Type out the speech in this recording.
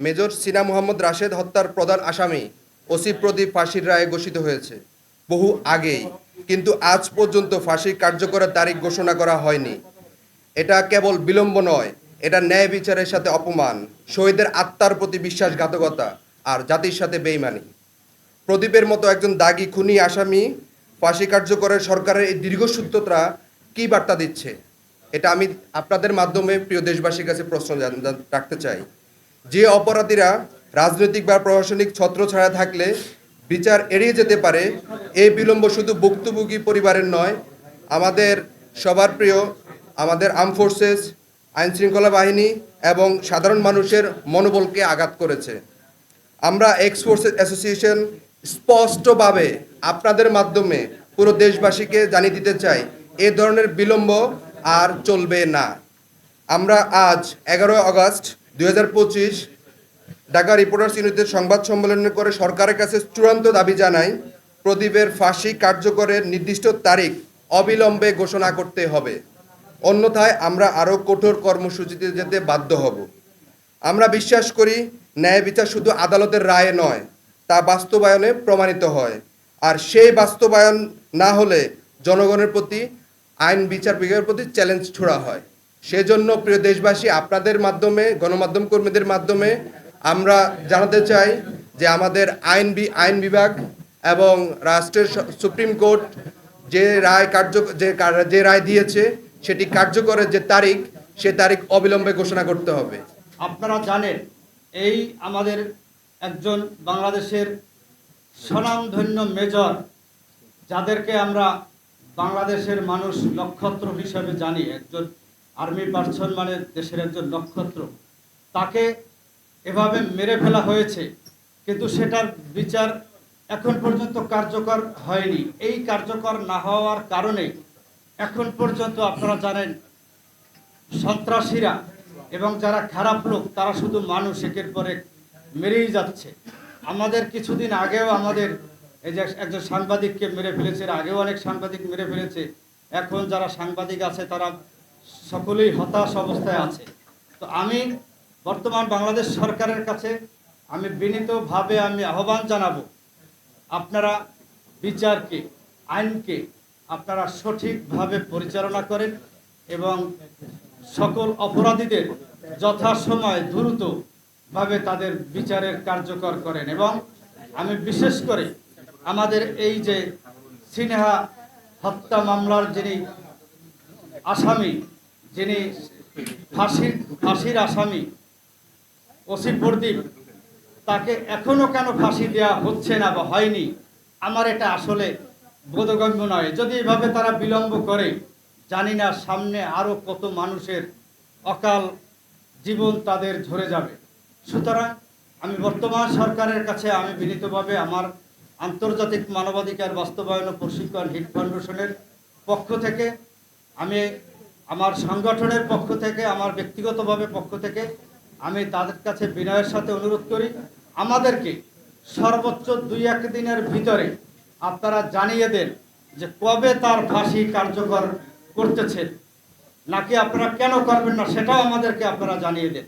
Major সিনা মোহাম্মদ রাশেদ হত্যার প্রধান আসামি ওসি প্রদীপ ফাঁসির রায়ে ঘোষিত হয়েছে। বহু আগেই, কিন্তু আজ পর্যন্ত ফাঁসি কার্যকরের তারিখ ঘোষণা করা হয়নি। এটা কেবল বিলম্ব নয়, এটা ন্যায় বিচারের সাথে অপমান, শহীদের আত্মার প্রতি বিশ্বাসঘাতকতা আর জাতির সাথে বেইমানি। প্রদীপের মতো একজন দাগি, খুনি আসামি ফাঁসি কার্যকরের সরকারের এই দীর্ঘসূত্রতা কী বার্তা দিচ্ছে? এটা আমি আপনাদের মাধ্যমে প্রিয় দেশবাসীর কাছে প্রশ্ন রাখতে চাই। যে অপরাধীরা রাজনৈতিক বা প্রশাসনিক ছত্র ছাড়া থাকলে বিচার এড়িয়ে যেতে পারে, এই বিলম্ব শুধু ভুক্তভোগী পরিবারের নয়, আমাদের সবার প্রিয়, আমাদের আর্ম ফোর্সেস আইন শৃঙ্খলা বাহিনী এবং সাধারণ মানুষের মনোবলকে আঘাত করেছে। আমরা এক্স ফোর্সেস অ্যাসোসিয়েশন স্পষ্টভাবে আপনাদের মাধ্যমে পুরো দেশবাসীকে জানিয়ে দিতে চাই, এ ধরনের বিলম্ব আর চলবে না। আমরা আজ এগারোই আগস্ট দুই হাজার পঁচিশ ঢাকা রিপোর্টার্স ইউনিটের সংবাদ সম্মেলন করে সরকারের কাছে চূড়ান্ত দাবি জানাই প্রদীপের ফাঁসি কার্যকরের নির্দিষ্ট তারিখ অবিলম্বে ঘোষণা করতে হবে। অন্যথায় আমরা আরও কঠোর কর্মসূচিতে যেতে বাধ্য হব। আমরা বিশ্বাস করি, ন্যায় বিচার শুধু আদালতের রায়ে নয়, তা বাস্তবায়নে প্রমাণিত হয়। আর সেই বাস্তবায়ন না হলে জনগণের প্রতি, আইন বিচার বিভাগের প্রতি চ্যালেঞ্জ ছোড়া হয়। সেজন্য প্রিয় দেশবাসী, আপনাদের মাধ্যমে, গণমাধ্যম কর্মীদের মাধ্যমে আমরা জানাতে চাই যে আমাদের আইন আইন বিভাগ এবং রাষ্ট্রের সুপ্রিম কোর্ট যে রায় কার্য যে যে রায় দিয়েছে, সেটি কার্যকরের যে তারিখ, সে তারিখ অবিলম্বে ঘোষণা করতে হবে। আপনারা জানেন, এই আমাদের একজন বাংলাদেশের স্বনামধন্য মেজর, যাদেরকে আমরা বাংলাদেশের মানুষ নক্ষত্র হিসেবে জানি, একজন আর্মি পার্সন মানে দেশের একজন নক্ষত্র। তাকে এভাবে মেরে ফেলা হয়েছে, কিন্তু সেটার বিচার এখন পর্যন্ত কার্যকর হয়নি। এই কার্যকর না হওয়ার কারণে এখন পর্যন্ত আপনারা জানেন, সন্ত্রাসীরা এবং যারা খারাপ লোক, তারা শুধু মানুষ, একের পরে মেরেই যাচ্ছে। আমাদের কিছুদিন আগেও আমাদের এই যে একজন সাংবাদিককে মেরে ফেলেছে আগেও অনেক সাংবাদিক মেরে ফেলেছে। এখন যারা সাংবাদিক আছে, তারা সকলেই হতাশ অবস্থায় আছে। তো আমি বর্তমান বাংলাদেশ সরকারের কাছে আমি বিনীতভাবে আমি আহ্বান জানাব, আপনারা বিচারকে, আইনকে আপনারা সঠিকভাবে পরিচালনা করেন এবং সকল অপরাধীদের যথাসময় দ্রুতভাবে তাদের বিচারের কার্যকর করেন এবং আমি বিশেষ করে আমাদের এই যে সিনেহা হত্যা মামলার যিনি আসামি, যিনি ফাঁসির ফাঁসির আসামি ওসি প্রদীপ, তাকে এখনও কেন ফাঁসি দেওয়া হচ্ছে না বা হয়নি, আমার এটা আসলে বোধগম্য নয়। যদি এভাবে তারা বিলম্ব করে, জানি না সামনে আরও কত মানুষের অকাল জীবন তাদের ঝরে যাবে। সুতরাং আমি বর্তমান সরকারের কাছে আমি বিনীতভাবে আমার আন্তর্জাতিক মানবাধিকার বাস্তবায়ন ও প্রশিক্ষণ হিট ফাউন্ডেশনের পক্ষ থেকে আমি আমার সংগঠনের পক্ষ থেকে, আমার ব্যক্তিগতভাবে পক্ষ থেকে আমি তাদের কাছে বিনয়ের সাথে অনুরোধ করি, আমাদেরকে সর্বোচ্চ দুই এক দিনের ভিতরে আপনারা জানিয়ে দেন যে কবে তার ফাঁসি কার্যকর করতেছেন। নাকি আপনারা কেন করবেন না, সেটাও আমাদেরকে আপনারা জানিয়ে দেন।